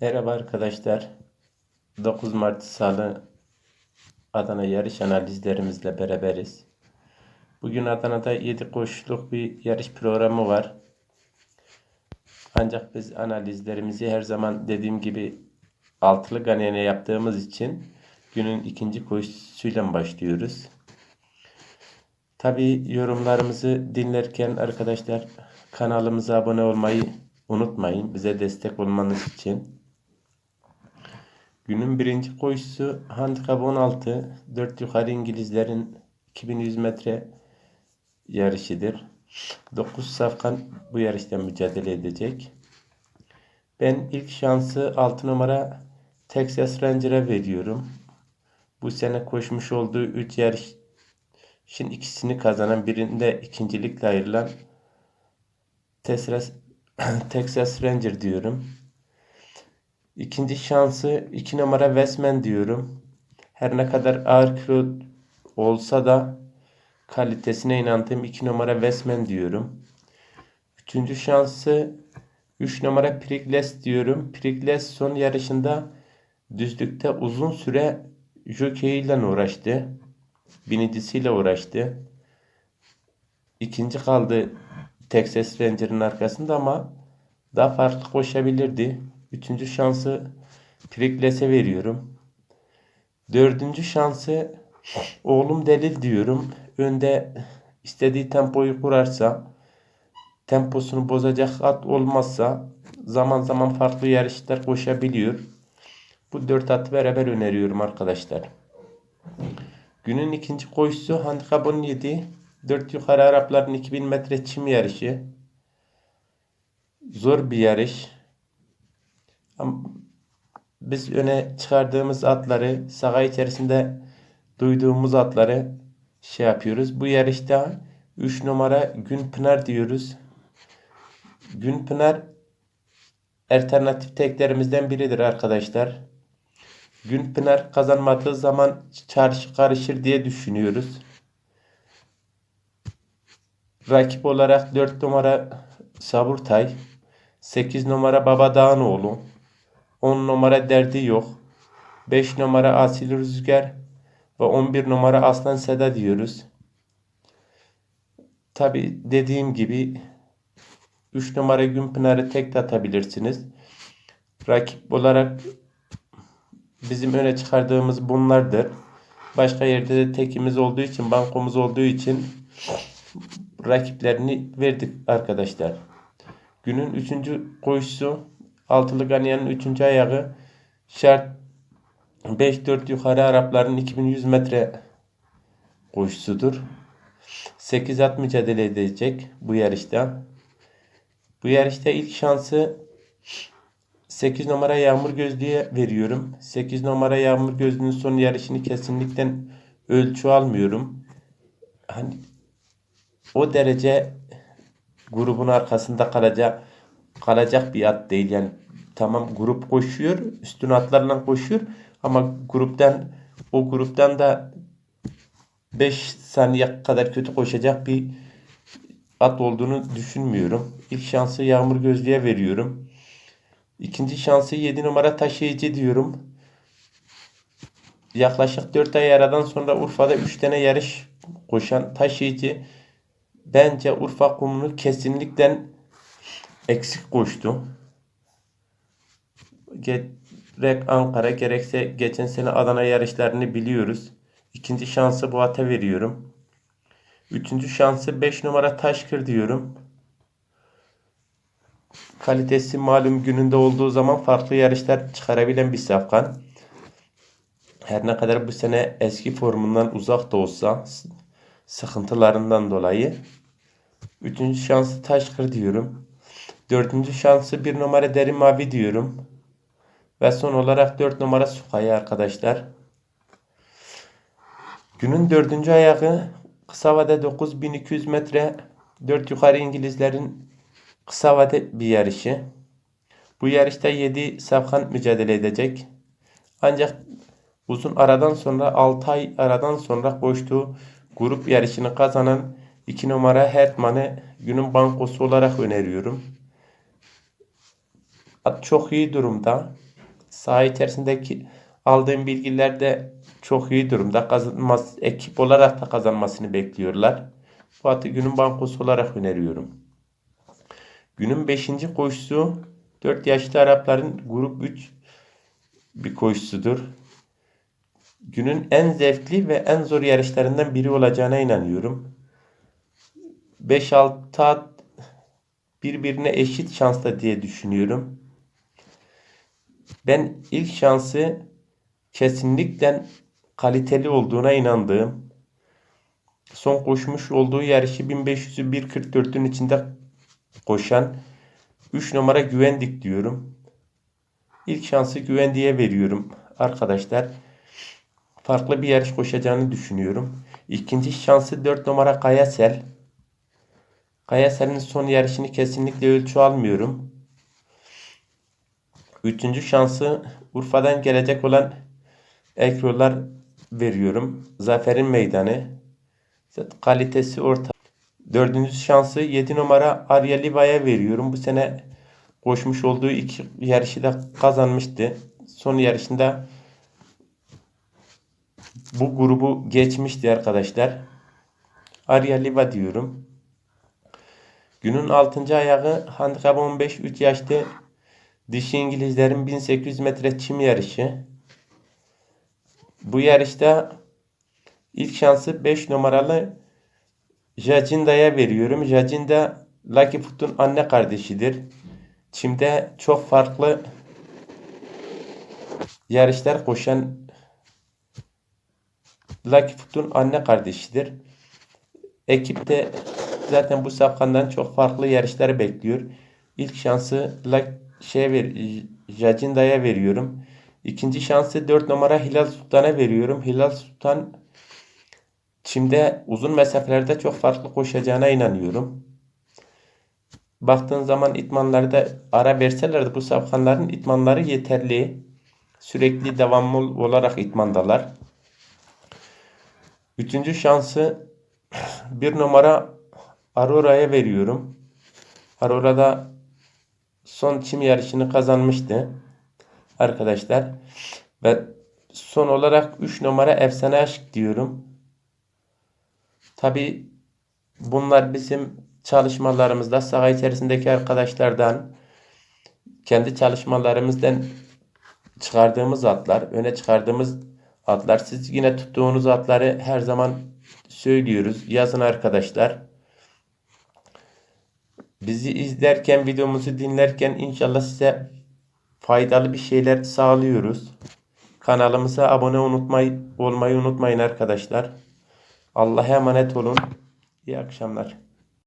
Merhaba arkadaşlar. 9 Mart Salı Adana yarış analizlerimizle beraberiz. Bugün Adana'da 7 koşuluk bir yarış programı var. Ancak biz analizlerimizi her zaman dediğim gibi altılı ganyanı yaptığımız için günün ikinci koşusuyla başlıyoruz. Tabi yorumlarımızı dinlerken arkadaşlar kanalımıza abone olmayı unutmayın. Bize destek olmanız için. Günün birinci koşusu handikap 16. 4 yukarı İngilizlerin 2100 metre yarışıdır. 9 safkan bu yarışta mücadele edecek. Ben ilk şansı 6 numara Texas Ranger'a veriyorum. Bu sene koşmuş olduğu 3 yarışın ikisini kazanan birinde ikincilikle ayrılan Texas, Texas Ranger diyorum. İkinci şansı 2 numara Westman diyorum. Her ne kadar ağır kilo olsa da kalitesine inandığım 2 numara Westman diyorum. Üçüncü şansı 3 numara Prigles diyorum. Prigles son yarışında düzlükte uzun süre jockey ile uğraştı. Binicisiyle uğraştı. İkinci kaldı Texas Ranger'ın arkasında ama daha farklı koşabilirdi. Üçüncü şansı Prikles'e veriyorum. Dördüncü şansı oğlum Delil diyorum. Önde istediği tempoyu kurarsa, temposunu bozacak at olmazsa zaman zaman farklı yarışlar koşabiliyor. Bu dört atı beraber öneriyorum arkadaşlar. Günün ikinci koşusu handikap 17. 4 yukarı Arapların 2000 metre çim yarışı. Zor bir yarış. Biz öne çıkardığımız atları, saha içerisinde duyduğumuz atları şey yapıyoruz. Bu yarışta 3 numara Günpınar diyoruz. Günpınar alternatif teklerimizden biridir arkadaşlar. Günpınar kazanmadığı zaman çarşı karışır diye düşünüyoruz. Rakip olarak 4 numara Saburtay, 8 numara Baba Dağınoğlu, 10 numara Derdi Yok, 5 numara Asil Rüzgar ve 11 numara Aslan Seda diyoruz. Tabi dediğim gibi 3 numara Günpınar'ı tek de atabilirsiniz. Rakip olarak bizim öne çıkardığımız bunlardır. Başka yerde de tekimiz olduğu için, bankomuz olduğu için rakiplerini verdik arkadaşlar. Günün üçüncü koşusu altılı ganyanın üçüncü ayağı şart 5-4 yukarı Arapların 2100 metre koşusudur. 8 at mücadele edecek bu yarışta. Bu yarışta ilk şansı 8 numara Yağmur Gözlü'ye veriyorum. 8 numara Yağmur Gözlü'nün son yarışını kesinlikle ölçü almıyorum. Hani o derece grubun arkasında kalacak kalacak bir at değil. Yani tamam grup koşuyor, üstün atlarla koşuyor ama gruptan o gruptan da 5 saniye kadar kötü koşacak bir at olduğunu düşünmüyorum. İlk şansı Yağmur Gözlü'ye veriyorum. İkinci şansı 7 numara taşıyıcı diyorum. Yaklaşık 4 ay aradan sonra Urfa'da 3 tane yarış koşan taşıyıcı bence Urfa kumunu kesinlikle eksik koştu. Gerek Ankara gerekse geçen sene Adana yarışlarını biliyoruz. İkinci şansı bu ata veriyorum. Üçüncü şansı 5 numara Taşkır diyorum. Kalitesi malum gününde olduğu zaman farklı yarışlar çıkarabilen bir safkan. Her ne kadar bu sene eski formundan uzak da olsa sıkıntılarından dolayı. Üçüncü şansı Taşkır diyorum. Dördüncü şansı bir numara Derin Mavi diyorum. Ve son olarak dört numara Sukaya arkadaşlar. Günün dördüncü ayağı kısa vade 9200 metre. Dört yukarı İngilizlerin kısa vade bir yarışı. Bu yarışta 7 safkan mücadele edecek. Ancak uzun aradan sonra 6 ay aradan sonra koştuğu grup yarışını kazanan 2 numara Hertman'ı günün bankosu olarak öneriyorum. At çok iyi durumda. Saha içerisindeki aldığım bilgiler de çok iyi durumda. Kazanmaz, ekip olarak da kazanmasını bekliyorlar. Atı günün bankosu olarak öneriyorum. Günün 5. koşusu 4 yaşlı Arapların grup 3 bir koşusudur. Günün en zevkli ve en zor yarışlarından biri olacağına inanıyorum. 5-6 at birbirine eşit şansla diye düşünüyorum. Ben ilk şansı kesinlikle kaliteli olduğuna inandığım, son koşmuş olduğu yarışı 1500'ü 1.44'ün içinde koşan 3 numara güvendik diyorum. İlk şansı güvendiğe veriyorum arkadaşlar. Farklı bir yarış koşacağını düşünüyorum. İkinci şansı 4 numara Kayasel. Kayasel'in son yarışını kesinlikle ölçü almıyorum. Üçüncü şansı Urfa'dan gelecek olan Ekrolar veriyorum. Zafer'in meydanı. Kalitesi orta. Dördüncü şansı 7 numara Arya Liva'ya veriyorum. Bu sene koşmuş olduğu iki yarışı da kazanmıştı. Son yarışında bu grubu geçmişti arkadaşlar. Arya Liva diyorum. Günün 6. ayağı handikap 15 3 yaşta dişi İngilizlerin 1800 metre çim yarışı. Bu yarışta ilk şansı 5 numaralı Jacinda'ya veriyorum. Jacinda Lucky Foot'un anne kardeşidir. Çim'de çok farklı yarışlar koşan Lucky Foot'un anne kardeşidir. Ekip de zaten bu safkandan çok farklı yarışlar bekliyor. İlk şansı Lucky şey ver, Jacinda'ya veriyorum. İkinci şansı 4 numara Hilal Sultan'a veriyorum. Hilal Sultan Çim'de uzun mesafelerde çok farklı koşacağına inanıyorum. Baktığın zaman itmanlarda ara verselerdi bu safkanların itmanları yeterli. Sürekli devamlı olarak itmandalar. Üçüncü şansı bir numara Aurora'ya veriyorum. Aurora'da son çim yarışını kazanmıştı. Arkadaşlar. Ve son olarak 3 numara Efsane Aşk diyorum. Tabi bunlar bizim çalışmalarımızda saha içerisindeki arkadaşlardan kendi çalışmalarımızdan çıkardığımız atlar, öne çıkardığımız atlar. Siz yine tuttuğunuz atları her zaman söylüyoruz. Yazın arkadaşlar. Bizi izlerken, videomuzu dinlerken inşallah size faydalı bir şeyler sağlıyoruz. Kanalımıza abone unutmayı, olmayı unutmayın arkadaşlar. Allah'a emanet olun. İyi akşamlar.